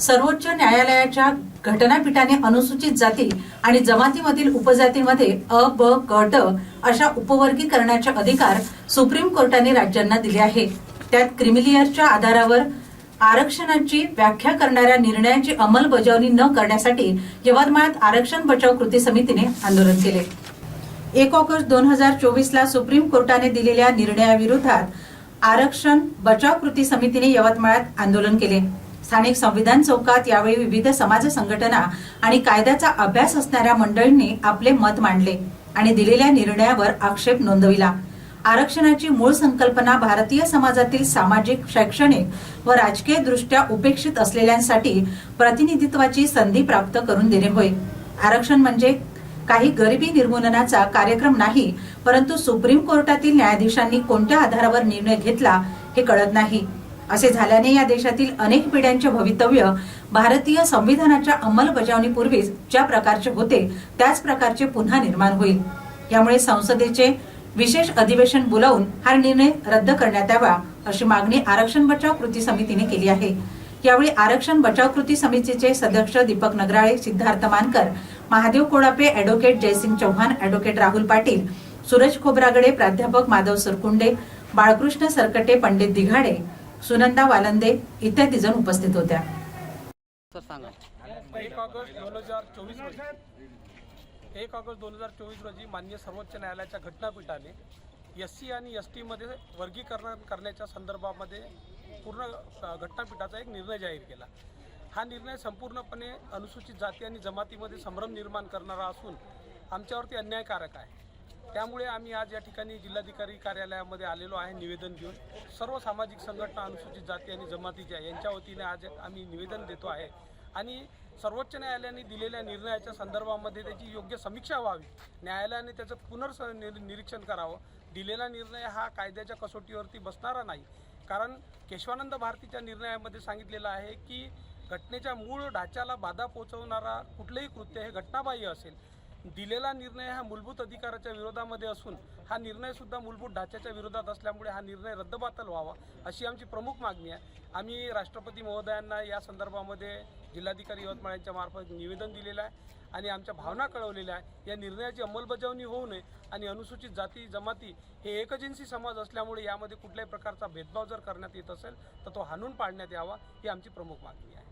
सर्वोच्च न्यायालयाच्या घटनापीठाने अनुसूचित जाती आणि जमातीमधील उपजातीमध्ये अ ब क ड अशा उपवर्गीकरणाचे अधिकार सुप्रीम कोर्टाने राज्यांना दिले आहे. त्यात क्रिमिलियरच्या आधारावर आरक्षणाची व्याख्या करणाऱ्या निर्णयाची अंमलबजावणी न करण्यासाठी यवतमाळात आरक्षण बचाव कृती समितीने आंदोलन केले. एक ऑगस्ट दोन हजार चोवीस ला सुप्रीम कोर्टाने दिलेल्या निर्णयाविरोधात आरक्षण बचाव कृती समितीने यवतमाळात आंदोलन केले. स्थानिक संविधान चौकात यावेळी विविध समाज संघटना आणि कायद्याचा अभ्यास असणाऱ्या मंडळींनी आपले मत मांडले आणि दिलेल्या निर्णयावर आक्षेप नोंदविला. आरक्षणाची मूळ संकल्पना भारतीय समाजातील सामाजिक शैक्षणिक व राजकीय दृष्ट्या उपेक्षित असलेल्यांसाठी प्रतिनिधित्वाची संधी प्राप्त करून देणे होय. आरक्षण म्हणजे काही गरिबी निर्मूलनाचा कार्यक्रम नाही परंतु सुप्रीम कोर्टातील न्यायाधीशांनी कोणत्या आधारावर निर्णय घेतला हे कळत नाही. असे झाल्याने या देशातील अनेक पिढ्यांचे भवितव्य भारतीय संविधानाच्या अंमलबजावणीपूर्वीच ज्या प्रकारचे होते त्याच प्रकारचे पुन्हा निर्माण होईल. यामुळे संसदेचे विशेष अधिवेशन बोलावून हा निर्णय रद्द करण्यात यावा अशी मागणी आरक्षण बचाव कृती समितीने केली आहे. यावेळी आरक्षण बचाव कृती समितीचे सदस्य दीपक नगराळे सिद्धार्थ मानकर महादेव कोडापे अॅडव्होकेट जयसिंग चव्हाण अॅडव्होकेट राहुल पाटील सूरज खोब्रागडे प्राध्यापक माधव सरकुंडे बाळकृष्ण सरकटे पंडित दिघाडे सुनंदा वालंदे इत्यादी जण उपस्थित होत्या. सर सांगा. एक ऑगस्ट दोन हजार चोवीस रोजी एक ऑगस्ट दोन हजार चोवीस रोजी मान्य सर्वोच्च न्यायालयाच्या घटनापीठाने एस सी आणि एस टीमध्ये वर्गीकरण करण्याच्या संदर्भामध्ये पूर्ण घटनापीठाचा एक निर्णय जाहीर केला. हा निर्णय संपूर्णपणे अनुसूचित जाती आणि जमातीमध्ये संभ्रम निर्माण करणारा असून आमच्यावरती अन्यायकारक आहे. त्यामुळे आम्ही आज या ठिकाणी जिल्हाधिकारी कार्यालयामध्ये आलेलो आहे निवेदन घेऊन. सर्व सामाजिक संघटना अनुसूचित जाती आणि जमातीच्या यांच्या वतीने आज आम्ही निवेदन देतो आहे. आणि सर्वोच्च न्यायालयाने दिलेल्या निर्णयाच्या संदर्भामध्ये त्याची योग्य समीक्षा व्हावी. न्यायालयाने त्याचं पुनर्स निरीक्षण करावं. दिलेला निर्णय हा कायद्याच्या कसोटीवरती बसणारा नाही. कारण केशवानंद भारतीच्या निर्णयामध्ये सांगितलेलं आहे की घटनेच्या मूळ ढाच्याला बाधा पोहोचवणारा कुठलंही कृत्य हे घटनाबाह्य असेल. दिलेला निर्णय हा मूलभूत अधिकाराच्या विरोधामध्ये असून हा निर्णय सुद्धा मूलभूत ढाच्याच्या विरोधात असल्यामुळे हा निर्णय रद्दबातल व्हावा अशी आमची प्रमुख मागणी आहे. आम्ही राष्ट्रपती महोदयांना या संदर्भामध्ये जिल्हाधिकारी यवतमाळ यांच्या मार्फत निवेदन दिलेलं आहे आणि आमच्या भावना कळवलेल्या आहे. या निर्णयाची अंमलबजावणी होऊ नये आणि अनुसूचित जाती जमाती हे एकजिन्सी समाज असल्यामुळे यामध्ये कुठल्याही प्रकारचा भेदभाव जर करण्यात येत असेल तर तो हाणून पाडण्यात यावा ही आमची प्रमुख मागणी आहे.